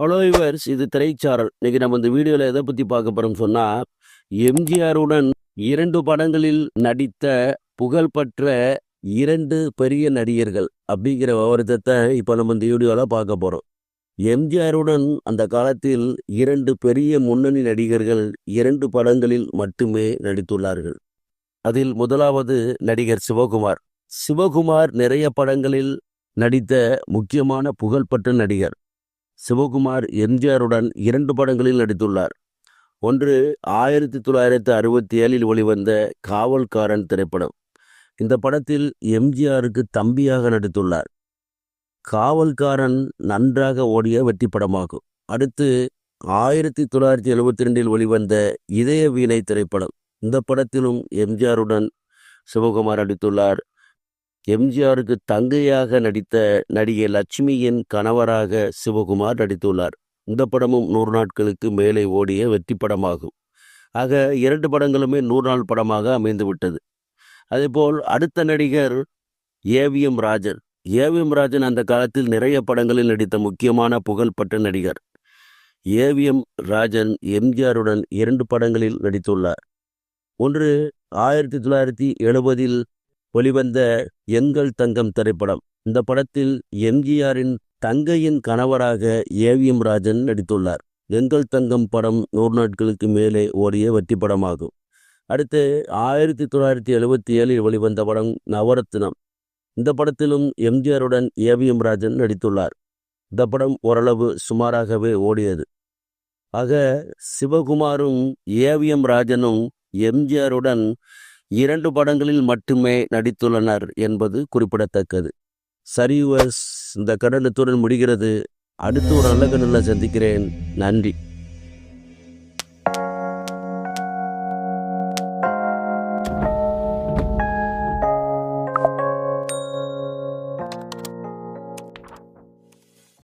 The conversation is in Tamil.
ஹலோ இவர்ஸ் இது திரைச்சாரல். இன்னைக்கு நம்ம இந்த வீடியோவில் எதை பற்றி பார்க்க போகிறோம்னு சொன்னால் எம்ஜிஆருடன் இரண்டு படங்களில் நடித்த புகழ்பெற்ற இரண்டு பெரிய நடிகர்கள் அப்படிங்கிற விவரத்தை இப்போ நம்ம இந்த வீடியோவில் பார்க்க போகிறோம் எம்ஜிஆருடன் அந்த காலத்தில் இரண்டு பெரிய முன்னணி நடிகர்கள் இரண்டு படங்களில் மட்டுமே நடித்துள்ளார்கள். அதில் முதலாவது நடிகர் சிவகுமார். சிவகுமார் நிறைய படங்களில் நடித்த முக்கியமான புகழ்பெற்ற நடிகர். சிவகுமார் எம்ஜிஆருடன் இரண்டு படங்களில் நடித்துள்ளார். ஒன்று ஆயிரத்தி தொள்ளாயிரத்தி அறுபத்தி ஏழில் வெளிவந்த காவல்காரன் திரைப்படம். இந்த படத்தில் எம்ஜிஆருக்கு தம்பியாக நடித்துள்ளார். காவல்காரன் நன்றாக ஓடிய வெற்றி படமாகும் அடுத்து ஆயிரத்தி தொள்ளாயிரத்தி எழுபத்தி ரெண்டில் வெளிவந்த இதய வீணை திரைப்படம். இந்த படத்திலும் எம்ஜிஆருடன் சிவகுமார் நடித்துள்ளார். எம்ஜிஆருக்கு தங்கையாக நடித்த நடிகை லட்சுமியின் கணவராக சிவகுமார் நடித்துள்ளார். இந்த படமும் நூறு நாட்களுக்கு மேலே ஓடிய வெற்றி படமாகும். ஆக இரண்டு படங்களுமே நூறு நாள் படமாக அமைந்து விட்டது அதேபோல் அடுத்த நடிகர் ஏவிஎம் ராஜன். ஏவிஎம் ராஜன் அந்த காலத்தில் நிறைய படங்களில் நடித்த முக்கியமான புகழ்பெற்ற நடிகர். ஏவிஎம் ராஜன் எம்ஜிஆருடன் இரண்டு படங்களில் நடித்துள்ளார். ஒன்று ஆயிரத்தி தொள்ளாயிரத்தி எழுபதில் வெளிவந்த எங்கள் தங்கம் திரைப்படம். இந்த படத்தில் எம்ஜிஆரின் தங்கையின் கணவராக ஏவிஎம் ராஜன் நடித்துள்ளார். எங்கள் தங்கம் படம் நூறு நாட்களுக்கு மேலே ஓடிய வெற்றி படமாகும். அடுத்து ஆயிரத்தி தொள்ளாயிரத்தி எழுபத்தி ஏழில் வெளிவந்த படம் நவரத்னம். இந்த படத்திலும் எம்ஜிஆருடன் ஏவிஎம் ராஜன் நடித்துள்ளார். இந்த படம் ஓரளவு சுமாராகவே ஓடியது. ஆக சிவகுமாரும் ஏவிஎம் ராஜனும் எம்ஜிஆருடன் இரண்டு படங்களில் மட்டுமே நடித்துள்ளனர் என்பது குறிப்பிடத்தக்கது. சரிவஸ் இந்த கடனத்துடன் முடிகிறது. அடுத்து ஒரு நல்ல கண்ணில் சந்திக்கிறேன். நன்றி.